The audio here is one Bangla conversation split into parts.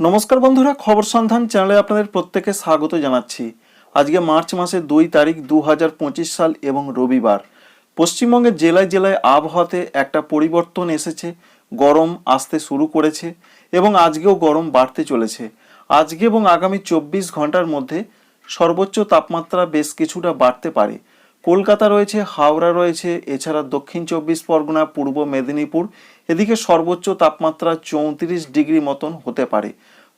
নমস্কার বন্ধুরা, খবর সন্ধান চ্যানেলে আপনাদের প্রত্যেকে স্বাগত জানাচ্ছি। আজকে মার্চ মাসের দুই তারিখ দু হাজার পঁচিশ সাল এবং রবিবার। পশ্চিমবঙ্গের জেলায় জেলায় আবহাওয়াতে একটা পরিবর্তন এসেছে, গরম আসতে শুরু করেছে এবং আজকেও গরম বাড়তে চলেছে। আজকে এবং আগামী চব্বিশ ঘণ্টার মধ্যে সর্বোচ্চ তাপমাত্রা বেশ কিছুটা বাড়তে পারে। কলকাতা রয়েছে, হাওড়া রয়েছে, এছাড়া দক্ষিণ চব্বিশ পরগনা, পূর্ব মেদিনীপুর এদিকে সর্বোচ্চ তাপমাত্রা চৌত্রিশ ডিগ্রি মতন হতে পারে।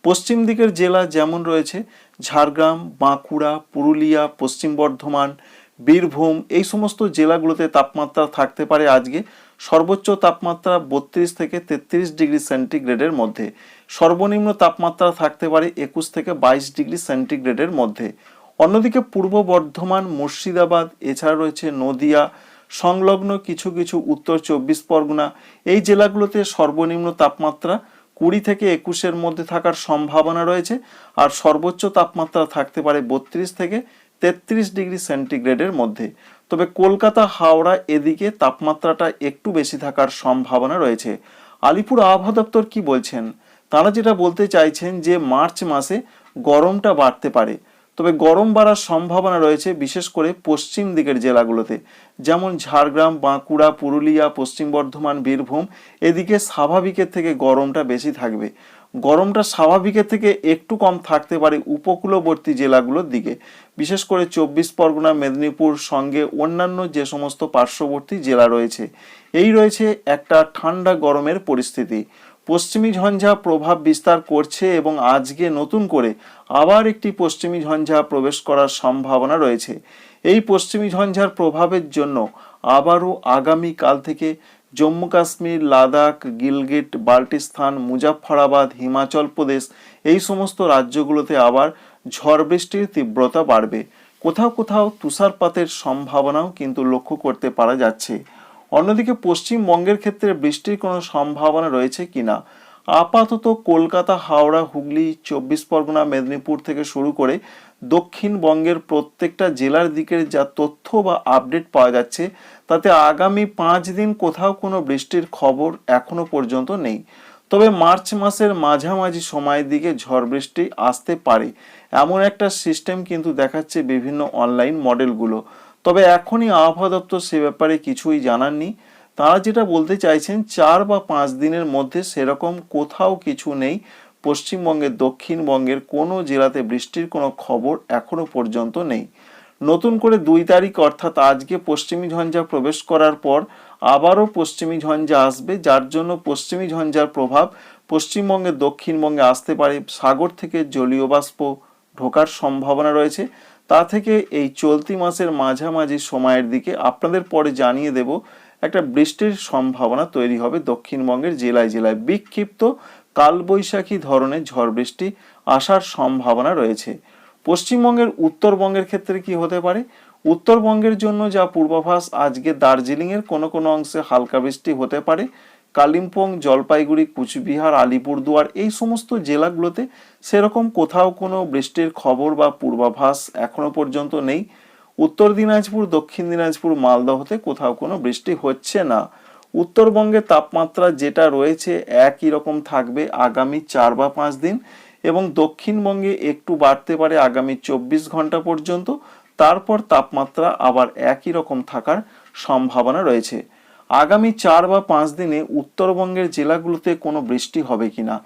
পশ্চিম দিকের জেলা যেমন রয়েছে, ঝাড়গ্রাম, বাঁকুড়া, পুরুলিয়া, পশ্চিম বর্ধমান, বীরভূম, এই সমস্ত জেলাগুলোতে তাপমাত্রা থাকতে পারে আজকে। সর্বোচ্চ তাপমাত্রা বত্রিশ থেকে তেত্রিশ ডিগ্রি সেন্টিগ্রেডের মধ্যে। সর্বনিম্ন তাপমাত্রা থাকতে পারে একুশ থেকে বাইশ ডিগ্রি সেন্টিগ্রেডের মধ্যে। অন্যদিকে পূর্ব বর্ধমান, মুর্শিদাবাদ, এছাড়া রয়েছে নদিয়া সংলগ্ন কিছু কিছু উত্তর চব্বিশ পরগনা, এই জেলাগুলোতে সর্বনিম্ন তাপমাত্রা কুড়ি থেকে একুশের মধ্যে থাকার সম্ভাবনা রয়েছে আর সর্বোচ্চ তাপমাত্রা থাকতে পারে বত্রিশ থেকে তেত্রিশ ডিগ্রি সেন্টিগ্রেডের মধ্যে। তবে কলকাতা, হাওড়া এদিকে তাপমাত্রাটা একটু বেশি থাকার সম্ভাবনা রয়েছে। আলিপুর আবহাওয়া দপ্তর কি বলছেন? তারা যেটা বলতে চাইছেন যে, মার্চ মাসে গরমটা বাড়তে পারে। তবে গরম বাড়ার সম্ভাবনা রয়েছে, বিশেষ করে পশ্চিম দিকের জেলাগুলোতে। যেমন ঝাড়গ্রাম, বাঁকুড়া, পুরুলিয়া, পশ্চিম বর্ধমান, বীরভূম, এদিকে স্বাভাবিকের থেকে গরমটা বেশি থাকবে। গরমটা স্বাভাবিকের থেকে একটু কম থাকতে পারে উপকূলবর্তী জেলাগুলোর দিকে। বিশেষ করে চব্বিশ পরগনা, মেদিনীপুর সঙ্গে অন্যান্য যে সমস্ত পার্শ্ববর্তী জেলা রয়েছে, এই রয়েছে একটা ঠান্ডা গরমের পরিস্থিতি। পশ্চিমী ঝঞ্ঝা প্রভাব বিস্তার করছে এবং আজকে নতুন করে আবার একটি পশ্চিমী ঝঞ্ঝা প্রবেশ করার সম্ভাবনা রয়েছে। এই পশ্চিমী ঝঞ্ঝার প্রভাবের জন্য আবারও আগামী কাল থেকে জম্মু কাশ্মীর, লাদাখ, গিলগিট, বাল্টিস্তান, মুজাফফরাবাদ, হিমাচল প্রদেশ এই সমস্ত রাজ্যগুলোতে আবার ঝড় বৃষ্টির তীব্রতা বাড়বে। কোথাও কোথাও তুষারপাতের সম্ভাবনাও কিন্তু লক্ষ্য করতে পারা যাচ্ছে। অন্যদিকে পশ্চিমবঙ্গের ক্ষেত্রে বৃষ্টির কোনো সম্ভাবনা রয়েছে কিনা? আপাতত কলকাতা, হাওড়া, হুগলি, চব্বিশ পরগনা, মেদিনীপুর থেকে শুরু করে দক্ষিণবঙ্গের প্রত্যেকটা জেলার দিকের যা তথ্য বা আপডেট পাওয়া যাচ্ছে, তাতে আগামী পাঁচ দিন কোথাও কোনো বৃষ্টির খবর এখনও পর্যন্ত নেই। তবে মার্চ মাসের মাঝামাঝি সময়ের দিকে ঝড় বৃষ্টি আসতে পারে, এমন একটা সিস্টেম কিন্তু দেখাচ্ছে বিভিন্ন অনলাইন মডেলগুলো। তবে এখনই আবহাওয়া দপ্তর সে ব্যাপারে কিছুই জানাননি। তারা যেটা বলতে চাইছেন, চার বা পাঁচ দিনের মধ্যে সেরকম কোথাও কিছু নেই। পশ্চিমবঙ্গের, দক্ষিণবঙ্গের কোনো জেলাতে বৃষ্টির কোনো খবর এখনও পর্যন্ত নেই। নতুন করে দুই তারিখ, অর্থাৎ আজকে পশ্চিমী ঝঞ্ঝা প্রবেশ করার পর আবারও পশ্চিমী ঝঞ্ঝা আসবে, যার জন্য পশ্চিমী ঝঞ্ঝার প্রভাব পশ্চিমবঙ্গের, দক্ষিণবঙ্গে আসতে পারে। সাগর থেকে জলীয় বাষ্প ঢোকার সম্ভাবনা রয়েছে। তা থেকে এই চলতি মাসের মাঝামাঝি সময়ের দিকে আপনাদের পরে জানিয়ে দেব একটা বৃষ্টির সম্ভাবনা তৈরি হবে দক্ষিণবঙ্গের জেলায় জেলায়। বিক্ষিপ্ত কালবৈশাখী ধরনের ঝড় বৃষ্টি আসার সম্ভাবনা রয়েছে। পশ্চিমবঙ্গের উত্তরবঙ্গের ক্ষেত্রে কি হতে পারে? উত্তরবঙ্গের জন্য যা পূর্বাভাস, আজকে দার্জিলিংয়ের কোনো কোনো অংশে হালকা বৃষ্টি হতে পারে। কালিম্পং, জলপাইগুড়ি, কুচবিহার, আলিপুরদুয়ার এই সমস্ত জেলাগুলোতে সেরকম কোথাও কোনো বৃষ্টির খবর বা পূর্বাভাস এখনও পর্যন্ত নেই। উত্তর দিনাজপুর, দক্ষিণ দিনাজপুর মালদহতে কোথাও কোনো বৃষ্টি হচ্ছে না। উত্তরবঙ্গে তাপমাত্রা যেটা রয়েছে একই রকম থাকবে আগামী চার বা পাঁচ দিন এবং দক্ষিণবঙ্গে একটু বাড়তে পারে আগামী চব্বিশ ঘণ্টা পর্যন্ত। তারপর তাপমাত্রা আবার একই রকম থাকার সম্ভাবনা রয়েছে। আগামী চার বা পাঁচ দিনে উত্তরবঙ্গের জেলাগুলোতে কোনো বৃষ্টি হবে কিনা?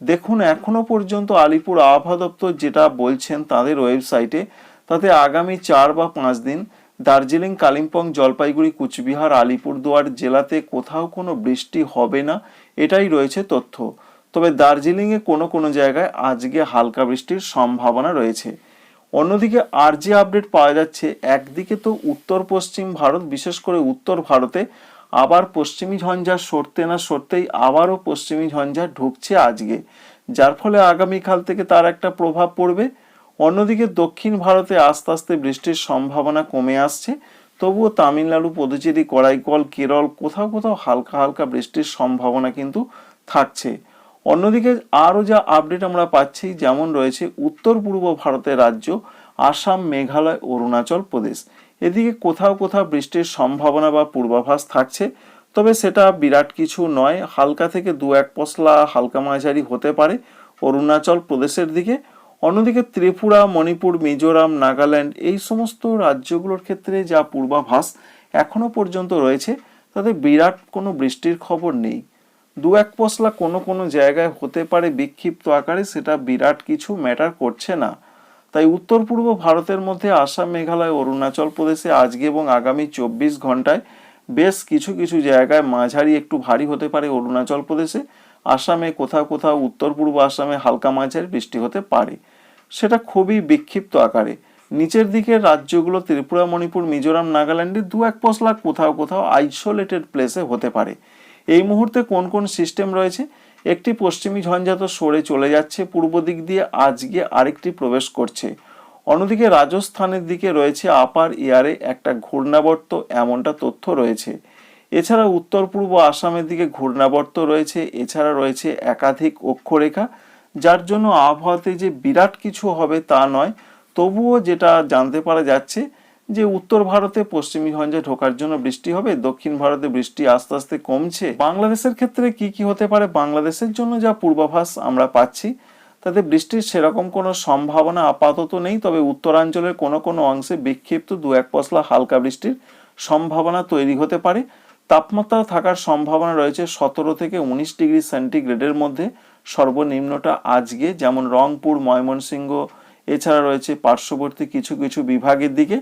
দেখুন, এখনও পর্যন্ত আলিপুর আবহাওয়া দপ্তর যেটা বলছেন তাদের ওয়েবসাইটে তাতে আগামী চার বা পাঁচ দিন দার্জিলিং, কালিম্পং, জলপাইগুড়ি, কুচবিহার, আলিপুরদুয়ার জেলাতে কোথাও কোনো বৃষ্টি হবে না, এটাই রয়েছে তথ্য। তবে দার্জিলিংয়ে কোনো কোনো জায়গায় আজকে হালকা বৃষ্টির সম্ভাবনা রয়েছে। অন্যদিকে আর যে আপডেট পাওয়া যাচ্ছে, একদিকে তো উত্তর পশ্চিম ভারত, বিশেষ করে উত্তর ভারতে আবার পশ্চিমী ঝঞ্ঝা সরতে না সরতেই আবারও পশ্চিমী ঝঞ্ঝা ঢুকছে আজকে, যার ফলে আগামীকাল থেকে তার একটা প্রভাব পড়বে। অন্যদিকে দক্ষিণ ভারতে আস্তে আস্তে বৃষ্টির সম্ভাবনা কমে আসছে। তবুও তামিলনাড়ু, পুদুচেরি, করাইকল, কেরল কোথাও কোথাও হালকা হালকা বৃষ্টির সম্ভাবনা কিন্তু থাকছে। অন্যদিকে আরও যা আপডেট আমরা পাচ্ছি যেমন রয়েছে উত্তর পূর্ব ভারতের রাজ্য, আসাম, মেঘালয়, অরুণাচল প্রদেশ। এদিকে কোথাও কোথাও বৃষ্টির সম্ভাবনা বা পূর্বাভাস থাকছে, তবে সেটা বিরাট কিছু নয়। হালকা থেকে দু এক পশলা হালকা মাঝারি হতে পারে। অরুণাচল প্রদেশের দিকে অন্যদিকে ত্রিপুরা, মণিপুর, মিজোরাম, নাগাল্যান্ড এই সমস্ত রাজ্যগুলোর ক্ষেত্রে যা পূর্বাভাস এখনও পর্যন্ত রয়েছে, তাতে বিরাট কোনো বৃষ্টির খবর নেই। দু এক পশলা কোনো কোনো জায়গায় হতে পারে বিক্ষিপ্ত আকারে, সেটা বিরাট কিছু ম্যাটার করছে না। তাই উত্তর পূর্ব ভারতের মধ্যে আসাম, মেঘালয়, অরুণাচল প্রদেশে আজকে এবং আগামী চব্বিশ ঘন্টায় বেশ কিছু কিছু জায়গায় মাঝারি একটু ভারী হতে পারে অরুণাচল প্রদেশে। আসামে কোথাও কোথাও উত্তর পূর্ব আসামে হালকা মাঝারি বৃষ্টি হতে পারে। সেটা খুবই বিক্ষিপ্ত আকারে। নিচের দিকের রাজ্যগুলো ত্রিপুরা, মণিপুর, মিজোরাম, নাগাল্যান্ডে দু এক পশলা কোথাও কোথাও আইসোলেটেড প্লেসে হতে পারে। এই মুহূর্তে কোন কোন সিস্টেম রয়েছে? একটি পশ্চিমী ঝঞ্ঝাত সরে চলে যাচ্ছে, পূর্ব দিক দিয়ে আজকে আরেকটি প্রবেশ করছে। অন্যদিকে রাজস্থানের দিকে রয়েছে আপার ইয়ারে একটা ঘূর্ণাবর্ত, এমনটা তথ্য রয়েছে। এছাড়া উত্তর, পূর্ব আসামের দিকে ঘূর্ণাবর্ত রয়েছে, এছাড়া রয়েছে একাধিক অক্ষরেখা, যার জন্য আবহাওয়াতে যে বিরাট কিছু হবে তা নয়। তবুও যেটা জানতে পারা যাচ্ছে যে উত্তর ভারতে পশ্চিমী ঝঞ্ঝা ঢোকার জন্য বৃষ্টি হবে, দক্ষিণ ভারতে বৃষ্টি আস্তে আস্তে কমছে। বাংলাদেশের ক্ষেত্রে কি কি হতে পারে? বাংলাদেশের জন্য যা পূর্বাভাস আমরা পাচ্ছি, তাতে বৃষ্টির সেরকম কোনো সম্ভাবনা আপাতত নেই, তবে উত্তরাঞ্চলের কোনো কোনো অংশে বিক্ষিপ্ত দু এক পশলা হালকা বৃষ্টির সম্ভাবনা তৈরি হতে পারে। তাপমাত্রা থাকার সম্ভাবনা রয়েছে সতেরো থেকে উনিশ ডিগ্রি সেন্টিগ্রেডের মধ্যে। সর্বনিম্নটা আজকে, যেমন রংপুর, ময়মনসিংহ, এছাড়া রয়েছে পার্শ্ববর্তী কিছু কিছু বিভাগের দিকে।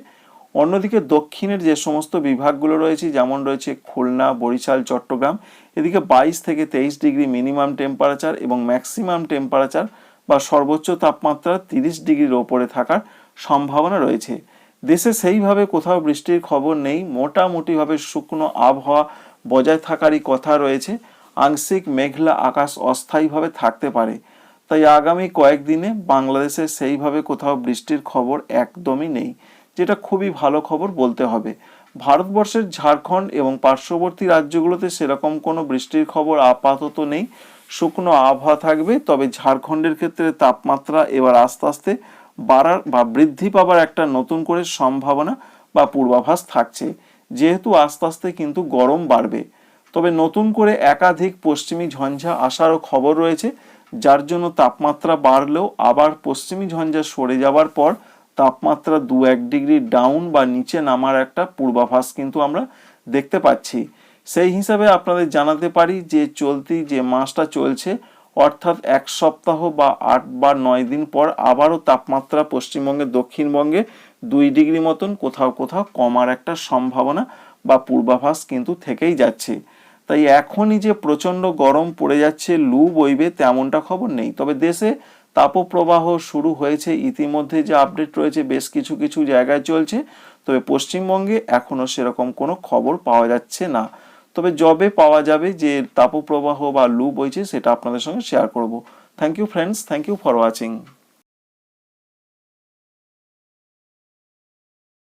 অন্যদিকে দক্ষিণের যে সমস্ত বিভাগগুলো রয়েছে, যেমন রয়েছে খুলনা, বরিশাল, চট্টগ্রাম, এদিকে বাইশ থেকে তেইশ ডিগ্রি মিনিমাম টেম্পারেচার এবং ম্যাক্সিমাম টেম্পারেচার বা সর্বোচ্চ তাপমাত্রা তিরিশ ডিগ্রির ওপরে থাকার সম্ভাবনা রয়েছে। দেশে সেইভাবে কোথাও বৃষ্টির খবর নেই। মোটামুটিভাবে শুকনো আবহাওয়া বজায় থাকারই কথা রয়েছে। আংশিক মেঘলা আকাশ অস্থায়ীভাবে থাকতে পারে। তাই আগামী কয়েকদিনে বাংলাদেশে সেইভাবে কোথাও বৃষ্টির খবর একদমই নেই, যেটা খুবই ভালো খবর বলতে হবে। ভারতবর্ষের ঝাড়খণ্ড এবং পার্শ্ববর্তী রাজ্যগুলোতে সেরকম কোনো বৃষ্টির খবর আপাতত নেই। শুকনো আবহাওয়া থাকবে, তবে ঝাড়খণ্ডের ক্ষেত্রে তাপমাত্রা এবার আস্তে আস্তে বাড়ার বা বৃদ্ধি পাবার একটা নতুন করে সম্ভাবনা বা পূর্বাভাস থাকছে। যেহেতু আস্তে আস্তে কিন্তু গরম বাড়বে। তবে নতুন করে একাধিক পশ্চিমী ঝঞ্ঝা আসারও খবর রয়েছে, যার জন্য তাপমাত্রা বাড়লেও আবার পশ্চিমী ঝঞ্ঝা সরে যাওয়ার পর তাপমাত্রা দু এক ডিগ্রি ডাউন বা নিচে নামার একটা পূর্বাভাস কিন্তু আমরা দেখতে পাচ্ছি। সেই হিসাবে আপনাদের জানাতে পারি যে চলতি যে মাসটা চলছে অর্থাৎ এক সপ্তাহ বা আট বা নয় দিন পর আবারও তাপমাত্রা পশ্চিমবঙ্গে, দক্ষিণবঙ্গে দুই ডিগ্রি মতন, কোথাও কোথাও কমার একটা সম্ভাবনা বা পূর্বাভাস কিন্তু থেকেই যাচ্ছে। তাই এখনই যে প্রচণ্ড গরম পড়ে যাচ্ছে, লু বইবে তেমনটা খবর নেই। তবে দেশে তাপপ্রবাহ শুরু হয়েছে, ইতিমধ্যে যে আপডেট রয়েছে, বেশ কিছু কিছু জায়গায় চলছে। তবে পশ্চিমবঙ্গে এখনও সেরকম কোনো খবর পাওয়া যাচ্ছে না। তবে জবে পাওয়া যাবে যে তাপপ্রবাহ বা লু বইছে, সেটা আপনাদের সঙ্গে শেয়ার করব। Thank you friends thank you for watching